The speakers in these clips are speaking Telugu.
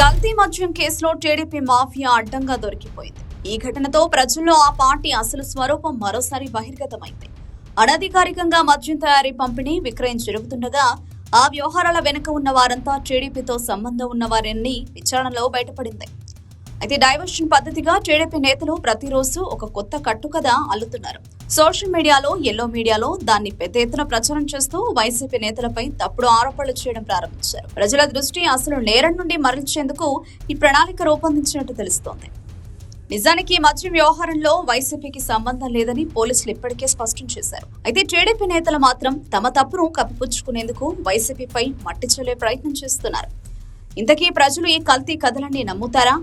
కల్తీ మద్యం కేసులో టీడీపీ మాఫియా అడ్డంగా దొరికిపోయింది. ఈ ఘటనతో ప్రజల్లో ఆ పార్టీ అసలు స్వరూపం మరోసారి బహిర్గతమైంది. అనధికారికంగా మద్యం తయారీ పంపిణీ విక్రయం జరుగుతుండగా ఆ వ్యవహారాల వెనుక ఉన్న వారంతా టీడీపీతో సంబంధం ఉన్నవారని విచారణలో బయటపడింది. అయితే డైవర్షన్ పద్ధతిగా టీడీపీ నేతలు ప్రతిరోజు ఒక కొత్త కట్టుకథ అల్లుతున్నారు. సోషల్ మీడియాలో ఎల్లో మీడియాలో దాన్ని పెద్ద ఎత్తున ప్రచారం చేస్తూ వైసీపీ నేతలపై తప్పుడు ఆరోపణలు చేయడం ప్రారంభించారు. ప్రజల దృష్టి అసలు నేరం నుండి మరల్చేందుకు ఈ ప్రణాళిక రూపొందించినట్టు తెలుస్తోంది. నిజానికి ఈ మద్యం వ్యవహారంలో వైసీపీకి సంబంధం లేదని పోలీసులు ఇప్పటికే స్పష్టం చేశారు. అయితే టీడీపీ నేతలు మాత్రం తమ తప్పును కప్పిపుచ్చుకునేందుకు వైసీపీపై మట్టి చల్లే ప్రయత్నం చేస్తున్నారు. ఇంతకీ ప్రజలు ఈ కల్తీ కథలన్నీ నమ్ముతారా?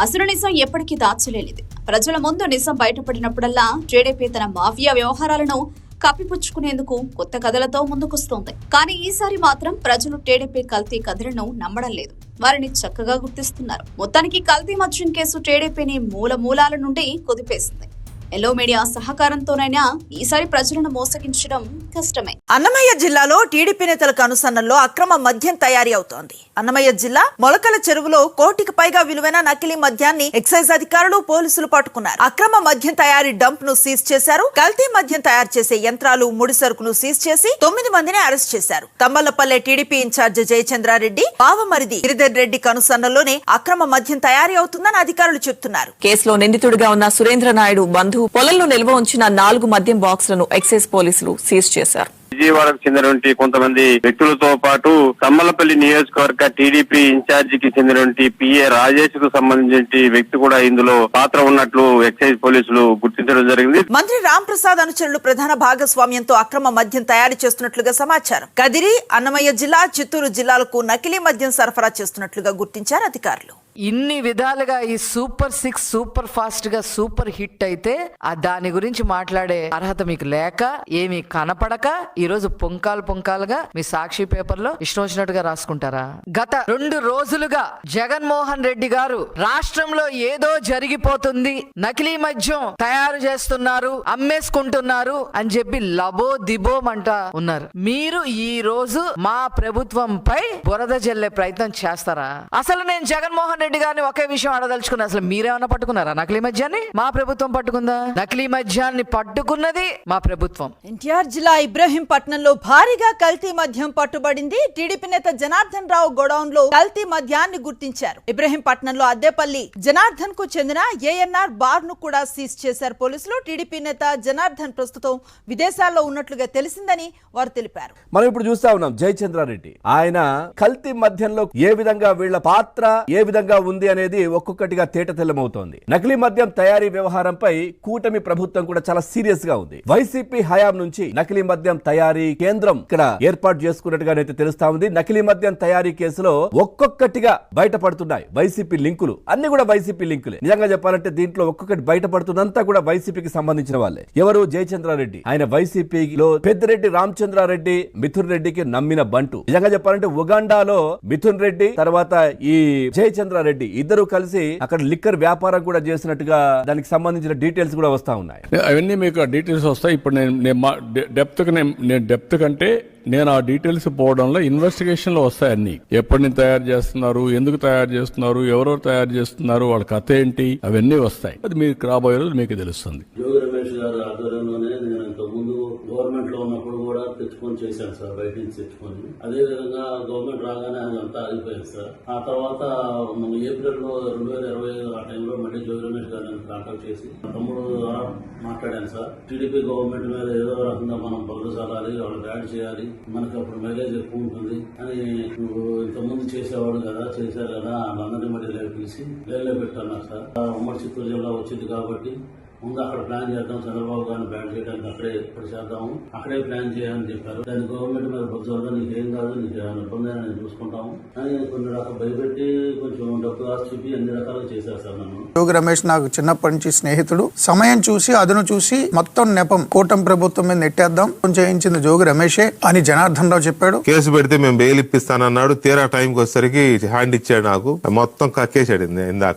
అసలు నిజం ఎప్పటికీ దాచలేనిది. ప్రజల ముందు నిజం బయటపడినప్పుడల్లా టీడీపీ తన మాఫియా వ్యవహారాలను కప్పిపుచ్చుకునేందుకు కొత్త కథలతో ముందుకొస్తోంది. కానీ ఈసారి మాత్రం ప్రజలు టీడీపీ కల్తీ కథలను నమ్మడం లేదు. వారిని చక్కగా గుర్తిస్తున్నారు. మొత్తానికి కల్తీ మద్యం కేసు టీడీపీని మూల మూలాల నుండి కుదిపేసింది. ఎల్లో మీడియా సహకారంతోనైనా ఈసారి ప్రజలను మోసగించడం కష్టమే. అన్నమయ్య జిల్లాలో టీడీపీ నేతలకు అనుసరణలో అక్రమ మద్యం తయారీ అవుతోంది. అన్నమయ్య జిల్లా మొలకల చెరువులో కోటికి పైగా విలువైన నకిలీ మద్యాన్ని ఎక్సైజ్ అధికారులు పోలీసులు పట్టుకున్నారు. అక్రమ మద్యం తయారీ డంప్ను సీజ్ చేశారు. కల్తీ మద్యం తయారు చేసే యంత్రాలు ముడి సరుకును సీజ్ చేసి తొమ్మిది మందిని అరెస్ట్ చేశారు. తమ్మలపల్లె టీడీపీ ఇన్ఛార్జ్ జయచంద్రారెడ్డి బావమరిది గిరిధర్ రెడ్డి కనుసన్నల్లోనే అక్రమ మద్యం తయారీ అవుతుందని అధికారులు చెబుతున్నారు కేసులో నిందితుడిగా ఉన్న సురేంద్ర నాయుడు బంధువు పొలంలో నిల్వ ఉంచిన నాలుగు మద్యం బాక్సులను ఎక్సైజ్ పోలీసులు సీజ్ చేశారు. విజయవాడకు చెందినటువంటి కొంతమంది వ్యక్తులతో పాటు కమ్మలపల్లి నియోజకవర్గ టీడీపీ ఇన్ఛార్జి కి చెందినటువంటి పిఏ రాజేష్కు సంబంధించిన వ్యక్తి కూడా ఇందులో పాత్ర ఉన్నట్లు ఎక్సైజ్ పోలీసులు గుర్తించడం జరిగింది. మంత్రి రామ్ ప్రసాద్ అనుచరులు ప్రధాన భాగస్వామ్యంతో అక్రమ మద్యం తయారు చేస్తున్నట్లుగా సమాచారం. కదిరి అన్నమయ్య జిల్లా చిత్తూరు జిల్లాలకు నకిలీ మద్యం సరఫరా చేస్తున్నట్లుగా గుర్తించారు అధికారులు. ఇన్ని విధాలుగా ఈ సూపర్ సిక్స్ సూపర్ ఫాస్ట్గా సూపర్ హిట్ అయితే ఆ దాని గురించి మాట్లాడే అర్హత మీకు లేక ఏమి కనపడక ఈ రోజు పొంకాలు పొంకాలుగా మీ సాక్షి పేపర్లో ఇష్టం వచ్చినట్టుగా రాసుకుంటారా? గత రెండు రోజులుగా జగన్మోహన్ రెడ్డి గారు రాష్ట్రంలో ఏదో జరిగిపోతుంది నకిలీ మద్యం తయారు చేస్తున్నారు అమ్మేసుకుంటున్నారు అని చెప్పి లబో దిబోమంట ఉన్నారు. మీరు ఈ రోజు మా ప్రభుత్వంపై బురద జల్లే ప్రయత్నం చేస్తారా? అసలు నేను జగన్మోహన్ రెడ్డి గారిని ఒకే విషయం అడదలుచుకున్నా అసలు మీరేమన్నా పట్టుకున్నారా? నకిలీ మద్యాన్ని మా ప్రభుత్వం పట్టుకుందా? నకిలీ మద్యాన్ని పట్టుకున్నది మా ప్రభుత్వం. ఎన్టీఆర్ జిల్లా విశాఖపట్నంలో భారీగా కల్తీ మద్యం పట్టుబడింది. టీడీపీ నేత జనార్దన్ రావు గోడౌన్లో కల్తీ మద్యాన్ని గుర్తించారు. ఇబ్రహీంపట్నంలో అద్దెపల్లి జనార్దన్కు చెందిన ఏఎన్ఆర్ బార్ను కూడా సీజ్ చేశారు పోలీసులు. టీడీపీ నేత జనార్దన్ ప్రస్తుతం విదేశాల్లో ఉన్నట్లుగా తెలిసిందని వారు తెలిపారు. మనం ఇప్పుడు చూస్తా ఉన్నాం జయచంద్రారెడ్డి. ఆయన కల్తీ మద్యంలో ఏ విధంగా వీళ్ళ పాత్ర ఏ విధంగా ఉంది అనేది ఒక్కొక్కటిగా తేటతెల్లమవుతోంది. నకిలీ మద్యం తయారీ వ్యవహారంపై కూటమి ప్రభుత్వం కూడా చాలా సీరియస్గా ఉంది. వైసీపీ హయాం నుంచి నకిలీ మద్యం తయారు కేంద్రం ఇక్కడ ఏర్పాటు చేసుకున్నట్టుగానైతే తెలుస్తా ఉంది. నకిలీ మద్యం తయారీ కేసులో ఒక్కొక్కటిగా బయటపడుతున్నాయి వైసీపీ లింకులు. అన్ని కూడా వైసీపీ లింకులే. నిజంగా చెప్పాలంటే దీంట్లో ఒక్కొక్కటి బయటపడుతుందంతా కూడా వైసీపీకి సంబంధించిన వాళ్ళే. ఎవరు? జయచంద్రారెడ్డి. ఆయన వైసీపీలో పెద్దిరెడ్డి రామచంద్రారెడ్డి మిథున్ రెడ్డికి నమ్మిన బంటు. నిజంగా చెప్పాలంటే ఉగాండాలో మిథున్ రెడ్డి తర్వాత ఈ జయచంద్రారెడ్డి ఇద్దరు కలిసి అక్కడ లిక్కర్ వ్యాపారం కూడా చేసినట్టుగా దానికి సంబంధించిన డీటెయిల్స్ కూడా వస్తా ఉన్నాయి. అవన్నీ మీకు డీటెయిల్స్ వస్తాయి. ఇప్పుడు నేను డెప్త్ నేను నేను డెప్త్ కంటే నేను ఆ డీటెయిల్స్ పోవడంలో ఇన్వెస్టిగేషన్లో వస్తాయి అన్ని. ఎప్పటి నుంచి తయారు చేస్తున్నారు ఎందుకు తయారు చేస్తున్నారు ఎవరెవరు తయారు చేస్తున్నారు వాళ్ళ కథ ఏంటి అవన్నీ వస్తాయి. అది మీకు రాబోయే రోజు మీకు తెలుస్తుంది. రమేష్ ఆధ్వర్యంలోనే తెచ్చుకొని చేశాను సార్ బయట నుంచి తెచ్చుకొని అదేవిధంగా గవర్నమెంట్ రాగానే అదంతా ఆగిపోయింది సార్. ఆ తర్వాత మన ఏప్రిల్లో రెండు వేల ఇరవై ఆ టైంలో మళ్ళీ జోగి రమేష్ గారిని కాంటాక్ట్ చేసి తమ్ముడు ద్వారా మాట్లాడాను సార్. టీడీపీ గవర్నమెంట్ మీద ఏదో రకంగా మనం పగులు చల్లాలి వాళ్ళు బ్యాడ్ చేయాలి మనకి అప్పుడు మైలేజ్ ఎక్కువ ఉంటుంది అని నువ్వు ఇంతకుముందు చేసేవాడు కదా చేశారు కదా వాళ్ళందరినీ మళ్ళీ పిలిచి లేలే పెట్టాను సార్. ఆ ఉమ్మడి చిత్తూరు జిల్లా వచ్చింది కాబట్టి ముందు అక్కడ ప్లాన్ చేద్దాం చంద్రబాబు గారిని బ్యాన్ చేయడానికి అక్కడే ఇప్పుడు చేద్దాము అక్కడే ప్లాన్ చేయాలని చెప్పారు. దాని గవర్నమెంట్ మీద బుద్ధి నీకేం కాదు నీకు ఏమైనా ఇబ్బంది నేను చూసుకుంటాము అని కొన్ని రకాలు భయపెట్టి కొంచెం డబ్బు ఆశ చూపి అన్ని రకాలుగా చేశారు సార్ నన్ను. యోగి రమేష్ నాకు చిన్నప్పటి నుంచి స్నేహితుడు. సమయం చూసి అదును చూసి మొత్తం నెపం కూటమి ప్రభుత్వం మీద నెట్టేద్దాం. చేయించింది జోగి రమేషే అని జనార్దన్ రావు చెప్పాడు. కేసు పెడితే మేము బెయిల్ ఇప్పిస్తానన్నాడు. తీరా టైంకి వచ్చేసరికి హ్యాండ్ ఇచ్చాడు నాకు. మొత్తం కక్కేసాడు ఇంద- ఇందాక.